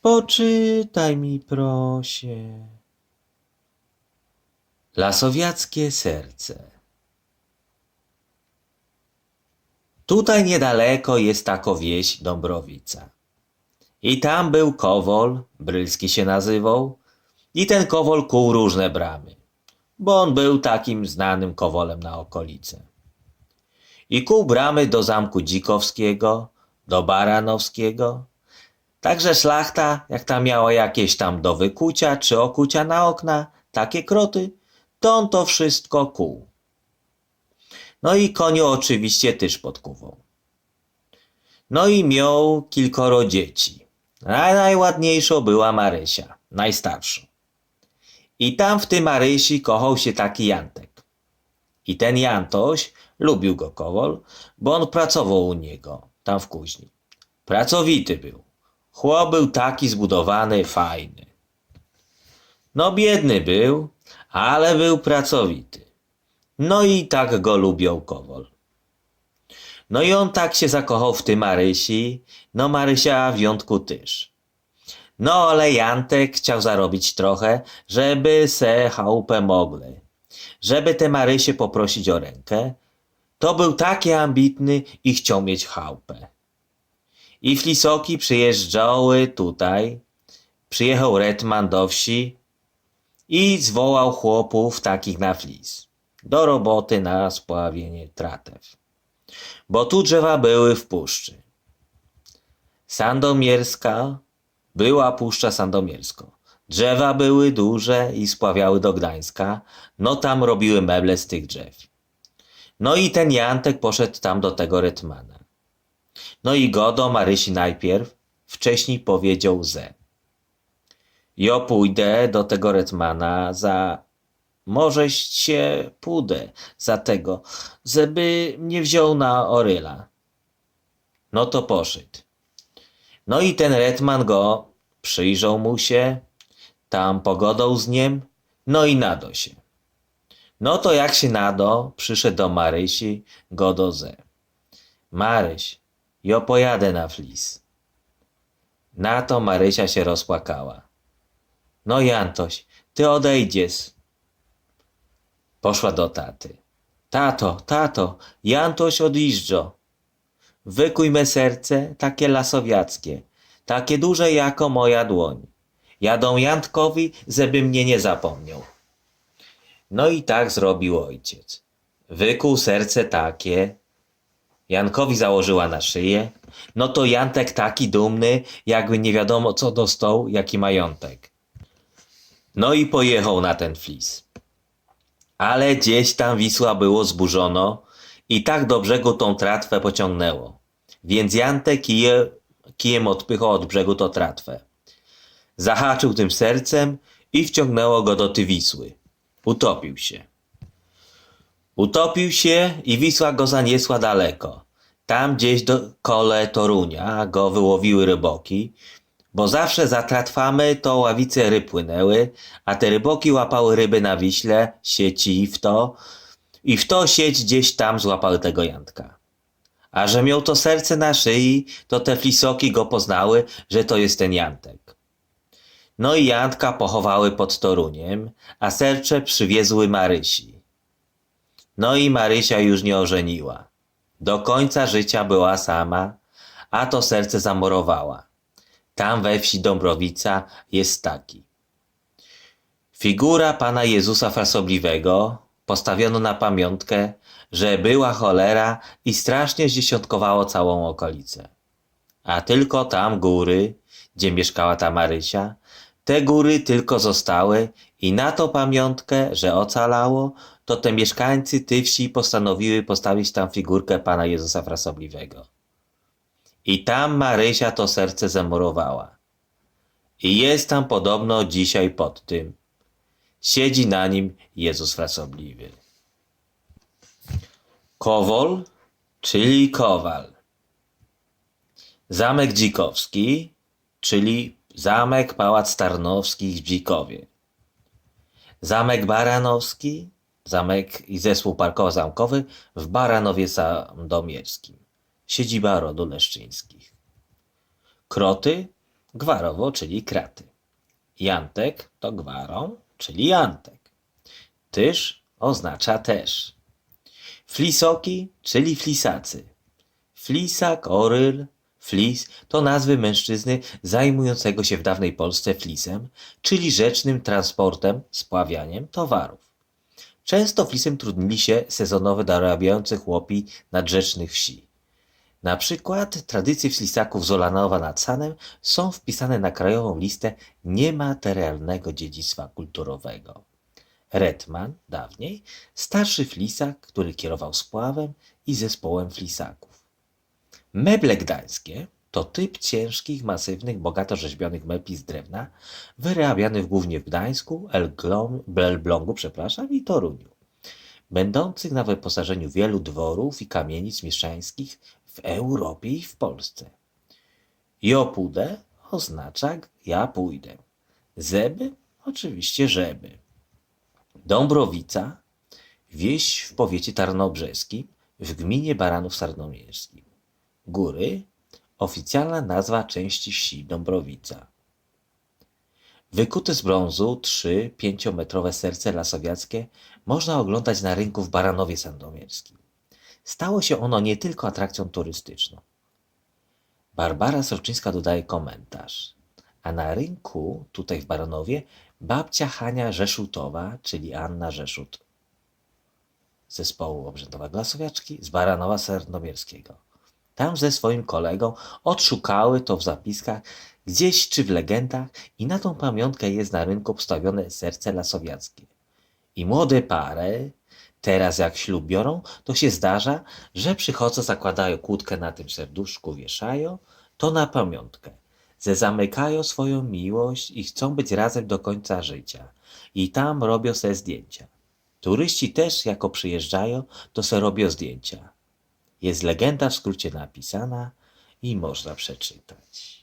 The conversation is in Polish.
Poczytaj mi prosie. Lasowiackie serce. Tutaj niedaleko jest tako wieś Dąbrowica. I tam był kowol, Brylski się nazywał, i ten kowol kuł różne bramy, bo on był takim znanym kowolem na okolice. I kuł bramy do zamku Dzikowskiego, do Baranowskiego, Także szlachta, jak tam miała jakieś tam do wykucia czy okucia na okna, takie kroty, to on to wszystko kuł. No i koniu oczywiście też podkuwał. No i miał kilkoro dzieci. A najładniejszą była Marysia, najstarszą. I tam w tym Marysi kochał się taki Jantek. I ten Jantoś lubił go Kowol, bo on pracował u niego, tam w kuźni. Pracowity był. Chłop był taki zbudowany, fajny. No biedny był, ale był pracowity. No i tak go lubiał Kowol. No i on tak się zakochał w tym Marysi, no Marysia w jątku też. No ale Jantek chciał zarobić trochę, żeby se chałupę mogli. Żeby te Marysie poprosić o rękę, to był taki ambitny i chciał mieć chałupę. I flisoki przyjeżdżały tutaj. Przyjechał Retman do wsi i zwołał chłopów takich na flis. Do roboty na spławienie tratew. Bo tu drzewa były w puszczy. Sandomierska była puszcza Sandomiersko. Drzewa były duże i spławiały do Gdańska. No tam robiły meble z tych drzew. No i ten Jantek poszedł tam do tego Retmana. No i go do Marysi najpierw, wcześniej powiedział ze. Jo pójdę do tego Retmana za... Możeś się pójdę za tego, żeby mnie wziął na Oryla. No to poszedł. No i ten Retman go przyjrzał mu się, tam pogodą z nim, no i nado się. No to jak się nado, przyszedł do Marysi, go do ze. Maryś, jo pojadę na flis. Na to Marysia się rozpłakała. No Jantoś, ty odejdziesz. Poszła do taty. Tato, tato, Jantoś odjeżdża. Wykuj me serce, takie lasowiackie, takie duże jako moja dłoń. Jadą Jantkowi, żeby mnie nie zapomniał. No i tak zrobił ojciec. Wykuł serce takie, Jankowi założyła na szyję, no to Jantek taki dumny, jakby nie wiadomo co dostał, jaki majątek. No i pojechał na ten flis. Ale gdzieś tam Wisła było zburzono i tak do brzegu tą tratwę pociągnęło. Więc Jantek kije, kijem odpychał od brzegu to tratwę. Zahaczył tym sercem i wciągnęło go do ty Wisły. Utopił się. Utopił się i Wisła go zaniesła daleko. Tam gdzieś do kole Torunia go wyłowiły ryboki, bo zawsze za tratwamy to ławice ryb płynęły, a te ryboki łapały ryby na Wiśle, sieci w to, i w to sieć gdzieś tam złapały tego Jantka. A że miał to serce na szyi, to te flisoki go poznały, że to jest ten Jantek. No i Jantka pochowały pod Toruniem, a sercze przywiezły Marysi. No i Marysia już nie ożeniła. Do końca życia była sama, a to serce zamorowała. Tam we wsi Dąbrowica jest taki. Figura Pana Jezusa Frasobliwego postawiono na pamiątkę, że była cholera i strasznie zdziesiątkowało całą okolicę. A tylko tam góry, gdzie mieszkała ta Marysia, te góry tylko zostały i na to pamiątkę, że ocalało, to te mieszkańcy tej wsi postanowiły postawić tam figurkę Pana Jezusa Frasobliwego. I tam Marysia to serce zamurowała. I jest tam podobno dzisiaj pod tym. Siedzi na nim Jezus Frasobliwy. Kowol, czyli kowal. Zamek Dzikowski, czyli zamek Pałac Tarnowskich w Dzikowie. Zamek Baranowski, zamek i zespół parkowo-zamkowy w Baranowie Sandomierskim. Siedziba rodu Leszczyńskich. Kroty, Gwarowo, czyli kraty. Jantek to gwarą, czyli jantek. Tyż oznacza też. Flisoki, czyli flisacy. Flisak, oryl, flis to nazwy mężczyzny zajmującego się w dawnej Polsce flisem, czyli rzecznym transportem, spławianiem towarów. Często flisem trudnili się sezonowo dorabiający chłopi nadrzecznych wsi. Na przykład tradycje flisaków z Olanowa nad Sanem są wpisane na krajową listę niematerialnego dziedzictwa kulturowego. Retman, dawniej, starszy flisak, który kierował spławem i zespołem flisaków. Meble gdańskie to typ ciężkich, masywnych, bogato rzeźbionych mebli z drewna, wyrabianych głównie w Gdańsku, Elblągu przepraszam, i Toruniu, będących na wyposażeniu wielu dworów i kamienic mieszczańskich w Europie i w Polsce. Jo pójdę oznacza ja pójdę. Zeby oczywiście żeby. Dąbrowica, wieś w powiecie tarnobrzeskim, w gminie Baranów Sarnomierskim. Góry, oficjalna nazwa części wsi Dąbrowica. Wykute z brązu trzy pięciometrowe serce lasowiackie można oglądać na rynku w Baranowie Sandomierskim. Stało się ono nie tylko atrakcją turystyczną. Barbara Sroczyńska dodaje komentarz. A na rynku, tutaj w Baranowie, babcia Hania Rzeszutowa, czyli Anna Rzeszut, zespołu obrzędowa Glasowiaczki z Baranowa Sandomierskiego. Tam ze swoim kolegą odszukały to w zapiskach gdzieś czy w legendach i na tą pamiątkę jest na rynku postawione serce lasowiackie. I młode pary, teraz jak ślub biorą, to się zdarza, że przychodzą, zakładają kłódkę na tym serduszku, wieszają, to na pamiątkę. Ze zamykają swoją miłość i chcą być razem do końca życia. I tam robią se zdjęcia. Turyści też, jako przyjeżdżają, to se robią zdjęcia. Jest legenda w skrócie napisana i można przeczytać.